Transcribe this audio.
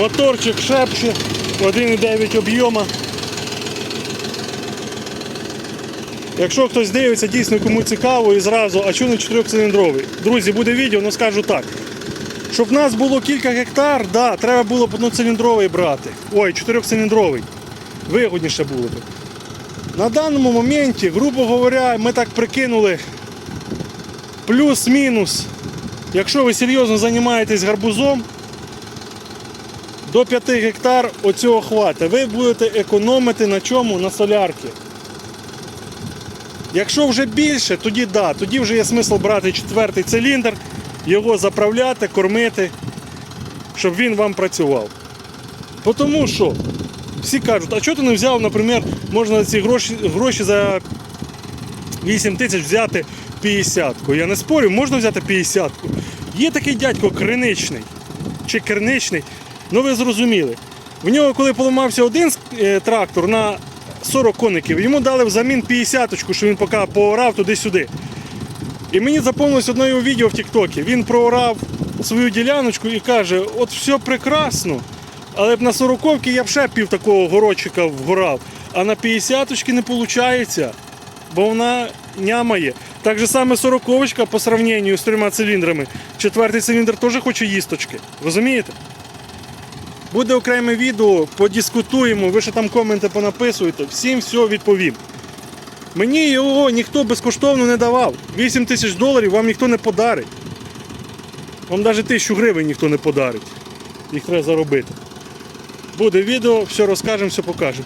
Моторчик шепче, 1,9 об'єма. Якщо хтось дивиться, дійсно кому цікаво і зразу, а чому не 4-циліндровий? Друзі, буде відео, але скажу так. Щоб в нас було кілька гектар, да, треба було б одноциліндровий брати. Ой, 4-циліндровий. Вигодніше було б. На даному моменті, грубо говоря, ми так прикинули плюс-мінус. Якщо ви серйозно займаєтесь гарбузом, до 5 гектар оцього хватить. Ви будете економити на чому? На солярки. Якщо вже більше, тоді да, тоді вже є смисл брати четвертий циліндр, його заправляти, кормити, щоб він вам працював. Тому що всі кажуть, а чого ти не взяв, наприклад, можна ці гроші, гроші за 8 тисяч взяти 50-ку. Я не спорю, можна взяти 50-ку. Є такий дядько криничний чи керничний, ну ви зрозуміли. В нього, коли поламався один е, трактор на 40 коників, йому дали взамін 50-ку, що він поки поорав туди-сюди. І мені заповнилось одне його відео в Тіктокі. Він проорав свою діляночку і каже: от все прекрасно, але б на 40-ки я б ще пів такого городчика вгорав, а на 50-ки не виходить, бо вона нямає. Так же саме 40-ка по сравненню з трьома циліндрами. Четвертий циліндр теж хоче їсточки. Розумієте? Буде окреме відео, подискутуємо, ви ще там коменти понаписуєте, всім все відповім. Мені його ніхто безкоштовно не давав. 8 тисяч доларів вам ніхто не подарить. Вам навіть тисячу гривень ніхто не подарить. Їх треба заробити. Буде відео, все розкажемо, все покажемо.